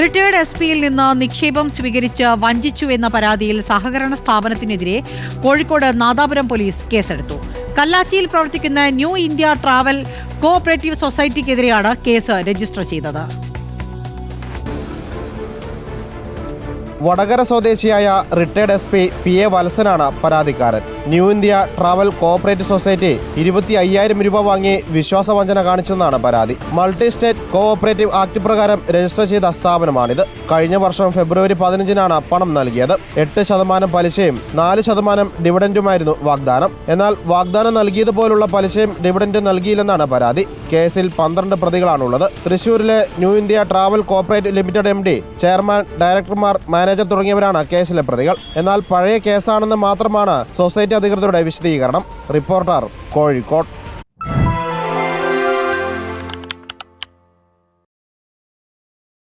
Retired S പിയിൽ നിന്ന് നിക്ഷേപം സ്വീകരിച്ച് വഞ്ചിച്ചു എന്ന പരാതിയിൽ സഹകരണ സ്ഥാപനത്തിനെതിരെ കോഴിക്കോട് നാദാപുരം പോലീസ് കേസെടുത്തു. കല്ലാച്ചിയിൽ പ്രവർത്തിക്കുന്ന ന്യൂ ഇന്ത്യ ട്രാവൽ കോഓപ്പറേറ്റീവ് സൊസൈറ്റിക്കെതിരെയാണ് കേസ് രജിസ്റ്റർ ചെയ്തത്. വടകര സ്വദേശിയായ retired S P P A വത്സനാണ് പരാതിക്കാരൻ. New India travel cooperative society ഇരുപത്തി അയ്യായിരം രൂപ വാങ്ങി വിശ്വാസവഞ്ചന കാണിച്ചെന്നാണ് പരാതി. മൾട്ടി സ്റ്റേറ്റ് കോഓപ്പറേറ്റീവ് ആക്ട് പ്രകാരം രജിസ്റ്റർ ചെയ്ത സ്ഥാപനമാണിത്. കഴിഞ്ഞ വർഷം ഫെബ്രുവരി പതിനഞ്ചിനാണ് പണം നൽകിയത്. എട്ട് ശതമാനം പലിശയും നാല് ശതമാനം ഡിവിഡന്റുമായിരുന്നു വാഗ്ദാനം. എന്നാൽ വാഗ്ദാനം നൽകിയതുപോലുള്ള പലിശയും ഡിവിഡന്റ് നൽകിയില്ലെന്നാണ് പരാതി. കേസിൽ പന്ത്രണ്ട് പ്രതികളാണുള്ളത്. തൃശൂരിലെ new India travel corporate limited M D chairman ഡയറക്ടർമാർ manager തുടങ്ങിയവരാണ് കേസിലെ പ്രതികൾ. എന്നാൽ പഴയ കേസാണെന്ന് മാത്രമാണ് സൊസൈറ്റി അധികൃതരുടെ വിശദീകരണം. റിപ്പോർട്ടർ കോഴിക്കോട്.